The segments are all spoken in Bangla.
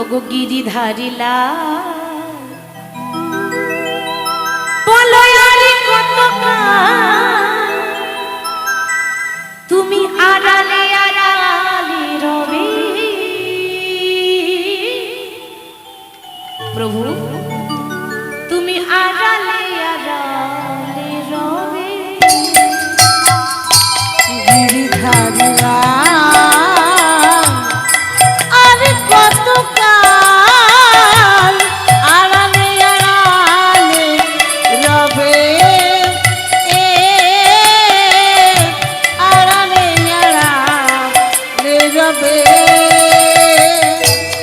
ওগো গিরিধারিলা। বলো আরে কত কাল। তুমি আড়ালে আড়ালে রবে। প্রভু তুমি আড়ালে আড়ালে রবে। গিরিধারিলা।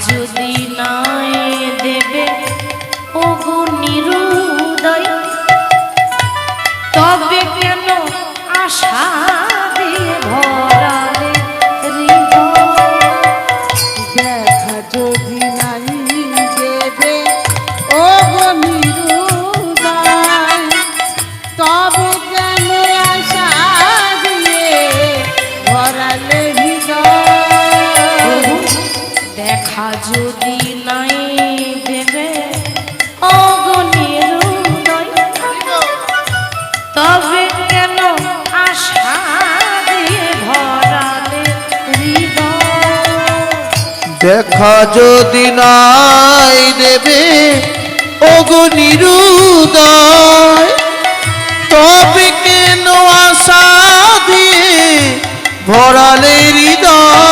যদি নাই দেবে ওগো নিরুদয় তবে কেন আশা দেখা যদি নাই দেবে অগণের তবে কেন আশা দিয়ে ভরালে দেখা যদি নাই দেবে তবে কেন আশা দিয়ে ভরালে হৃদয়?